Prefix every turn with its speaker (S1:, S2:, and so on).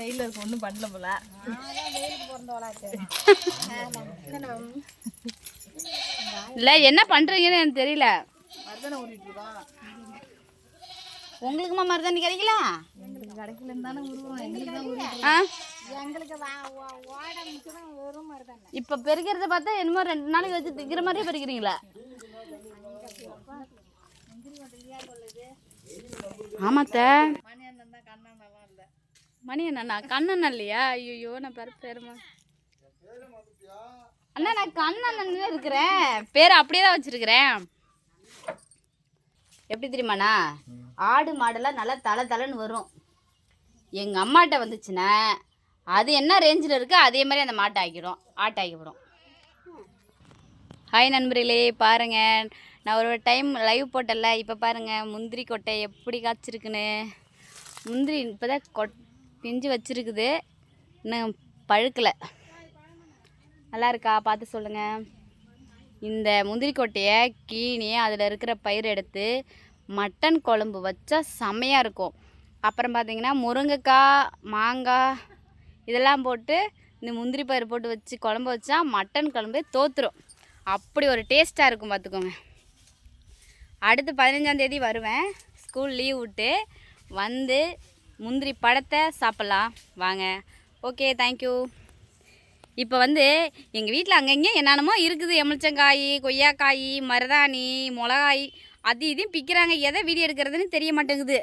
S1: வெயில இருக்கு ஒன்றும் பண்ணல போல.
S2: இல்லை என்ன பண்ணுறீங்கன்னு எனக்கு தெரியல. உங்களுக்குமா மருதாணி கிடைக்கல?
S1: எங்களுக்கு கிடைக்கலன்னு தானே உருவோம் எங்களுக்கு தான் உருவோம்
S2: ஆ?
S3: எங்களுக்கு தான்
S2: இப்போ பெருக்கிறத பார்த்தா என்னமோ ரெண்டு நாளைக்கு வச்சு திக்கிற மாதிரியே பெருக்கிறீங்களா. ஆமாத்த
S1: மணி அண்ணன் தான் கண்ணாண்ணெல்லாம் இல்லை
S2: மணி அண்ணா கண்ணன் இல்லையா ஐயோ நான் பேர் பேருமா அண்ணா நான் கண்ணன் இருக்கிறேன். பேர் அப்படியே தான் வச்சிருக்கிறேன். எப்படி தெரியுமாண்ணா? ஆடு மாடெல்லாம் நல்லா தலை தலைன்னு வரும். எங்கள் அம்மாட்ட வந்துச்சுன்னா அது என்ன ரேஞ்சில் இருக்கோ அதே மாதிரி அந்த மாட்டை ஆக்கிடும். ஆட்டை ஆக்கிவிடும் ஹாய் நண்பர்களே பாருங்கள் நான் ஒரு டைம் லைவ் போட்டல இப்போ பாருங்கள் முந்திரி கொட்டை எப்படி காய்ச்சிருக்குன்னு. முந்திரி இப்போ தான் கொட் பிஞ்சு வச்சுருக்குது. இன்னும் பழுக்கலை. நல்லா இருக்கா பார்த்து சொல்லுங்கள் இந்த முந்திரி கொட்டையை கீனி அதில் இருக்கிற பயிர் எடுத்து மட்டன் குழம்பு வச்சா செமையாக இருக்கும். அப்புறம் பார்த்தீங்கன்னா முருங்கைக்காய் மாங்காய் இதெல்லாம் போட்டு இந்த முந்திரி பயிர் போட்டு வச்சு குழம்பு வச்சா மட்டன் குழம்பு தோத்துரும். அப்படி ஒரு டேஸ்ட்டாக இருக்கும் பார்த்துக்கோங்க. அடுத்து பதினஞ்சாந்தேதி வருவேன். ஸ்கூல் லீவ் விட்டு வந்து முந்திரி பழத்தை சாப்பிட்லாம். வாங்க. ஓகே தேங்க்யூ இப்போ வந்து எங்கள் வீட்டில் அங்கங்கே என்னென்னமோ இருக்குது. எமிழ்ச்சங்காய் கொய்யாக்காய் மருதாணி மிளகாய் அது இதையும் பிக்கிறாங்க எதை வீடியோ எடுக்கிறதுன்னு தெரிய மாட்டேங்குது.